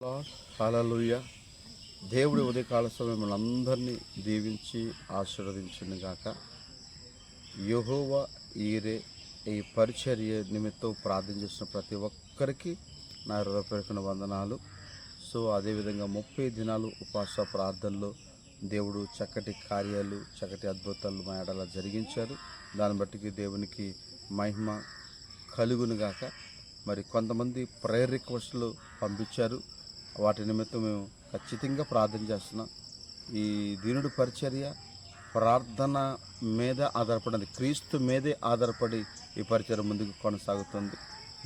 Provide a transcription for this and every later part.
హలలుయ దేవుడి ఉదయకాల సమయంలో అందరినీ దీవించి ఆశీర్వదించింది గాక. యహోవా ఈరే ఈ పరిచర్య నిమిత్తం ప్రార్థన చేసిన ప్రతి ఒక్కరికి నా హృదయపూర్వక వందనాలు. సో అదేవిధంగా ముప్పై దినాలు ఉపవాస ప్రార్థనలో దేవుడు చక్కటి కార్యాలు చక్కటి అద్భుతాలు మా ఏడలా జరిగించారు. దాన్ని బట్టి దేవునికి మహిమ కలుగునుగాక మరి కొంతమంది ప్రేయర్ రిక్వెస్ట్లు పంపించారు. వాటి నిమిత్తం మేము ఖచ్చితంగా ప్రార్థన చేస్తున్నాం. ఈ దీనుడి పరిచర్య ప్రార్థన మీద ఆధారపడింది. క్రీస్తు మీదే ఆధారపడి ఈ పరిచయం ముందుకు కొనసాగుతుంది.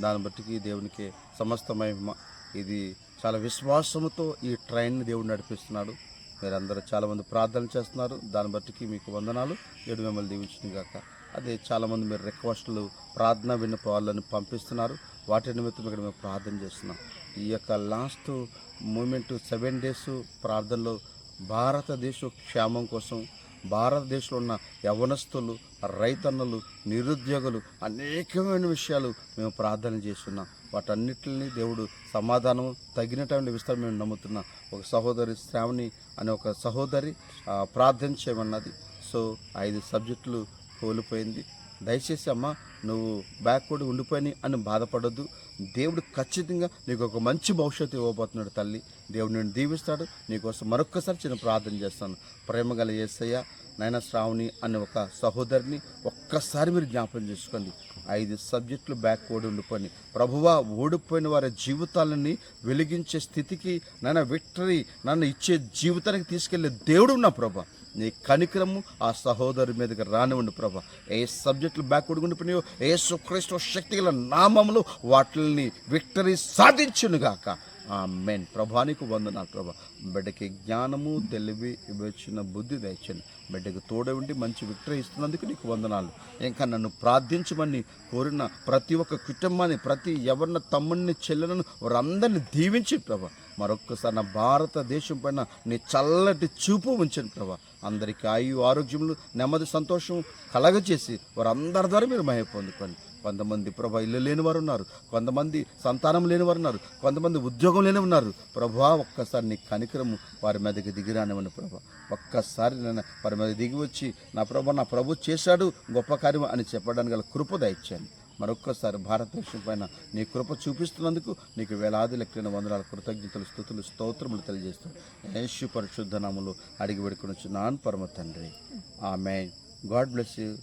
దాన్ని బట్టి దేవునికి సమస్త మహిమ. ఇది చాలా విశ్వాసంతో ఈ ట్రైన్ని దేవుడు నడిపిస్తున్నాడు. మీరందరూ చాలామంది ప్రార్థన చేస్తున్నారు. దాన్ని బట్టి మీకు వందనాలు. ఏడు మిమ్మల్ని దీవించింది కాక అదే చాలామంది మీరు రిక్వెస్ట్లు ప్రార్థన విన్నపాలను పంపిస్తున్నారు. వాటి నిమిత్తం ఇక్కడ మేము ప్రార్థన చేస్తున్నాం. ఈ యొక్క లాస్ట్ మూమెంట్ సెవెన్ డేస్ ప్రార్థనలో భారతదేశ క్షేమం కోసం భారతదేశంలో ఉన్న యవనస్తులు రైతన్నలు నిరుద్యోగులు అనేకమైన విషయాలు మేము ప్రార్థన చేస్తున్నాం. వాటన్నిటిని దేవుడు సమాధానం తగిన టైంలో ఇస్తాడు మేము నమ్ముతున్నాం. ఒక సహోదరి శ్రావణి అనే ఒక సహోదరి ప్రార్థన చేయమన్నది. సో ఐదు సబ్జెక్టులు కోల్పోయింది. దయచేసి అమ్మ నువ్వు బ్యాక్వర్డ్ ఉండిపోయి అని బాధపడొద్దు. దేవుడు ఖచ్చితంగా నీకు ఒక మంచి భవిష్యత్తు ఇవ్వబోతున్నాడు తల్లి. దేవుడు నేను దీవిస్తాడు. నీకోసం మరొక్కసారి చిన్న ప్రార్థన చేస్తాను. ప్రేమ గల యేసయ్య నయన శ్రావణి అనే ఒక సహోదరిని ఒక్కసారి మీరు జ్ఞాపకం చేసుకోండి. ఐదు సబ్జెక్టులు బ్యాక్ ఓడి ఉండిపోయి ప్రభువా ఓడిపోయిన వారి జీవితాలని వెలిగించే స్థితికి నన్ను విక్టరీ నన్ను ఇచ్చే జీవితానికి తీసుకెళ్ళే దేవుడు నా ప్రభా. నీ కనికరము ఆ సహోదరు మీదకి రానివ్వండి ప్రభా. ఏ సబ్జెక్టులు బ్యాక్వర్డ్ ఉండిపోయినాయో ఏ సుక్రీస్తు శక్తి గల నామములు వాటిని విక్టరీ సాధించునుగాక. మెయిన్ ప్రభానికి వందనాలు ప్రభా. బిడ్డకి జ్ఞానము తెలివి వచ్చిన బుద్ధి దయచండి బిడ్డకు తోడ ఉండి మంచి విక్టరీ ఇస్తున్నందుకు నీకు వందనాలు. ఇంకా నన్ను ప్రార్థించమని కోరిన ప్రతి ఒక్క కుటుంబాన్ని ప్రతి ఎవరిన తమ్ముడిని చెల్లెలను వారందరిని దీవించి ప్రభా. మరొక్కసారి నా భారతదేశం పైన నీ చల్లటి చూపు ఉంచండి ప్రభా. అందరికీ ఆయు ఆరోగ్యములు నెమ్మది సంతోషం కలగజేసి వారందరి ద్వారా మీరు మహిళ పొందుకోండి. కొంతమంది ప్రభా ఇల్లు లేని వారు ఉన్నారు కొంతమంది సంతానం లేని వారు ఉన్నారు కొంతమంది ఉద్యోగం లేని ఉన్నారు ప్రభా ఒక్కసారి నీ కనికరము వారి మీదకి దిగిరానివ్వండి ప్రభా. ఒక్కసారి నేను వారి మీద దిగి వచ్చి నా ప్రభా నా ప్రభు చేశాడు గొప్ప కార్యం అని చెప్పడానికి గల కృప దయచేయండి. మరొక్కసారి భారతదేశం పైన నీ కృప చూపిస్తున్నందుకు నీకు వేలాది లెక్కైన వందనాల కృతజ్ఞతలు స్థుతులు స్తోత్రములు తెలియజేస్తాను యేసు పరిశుద్ధ నామములో అడిగి పెడుకుని నాన్ పరమ తండ్రి. ఆమె గాడ్ బ్లెస్ యూ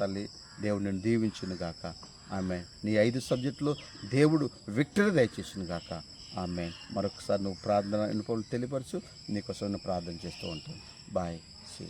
తల్లి. దేవుడు నేను దీవించును గాక. ఆమె నీ ఐదు సబ్జెక్టులో దేవుడు విక్టరీ దయచేసిన గాక. ఆమె మరొకసారి నువ్వు ప్రార్థన తెలియపరచు నీకోసం నేను ప్రార్థన చేస్తూ ఉంటాను బాయ్. సీ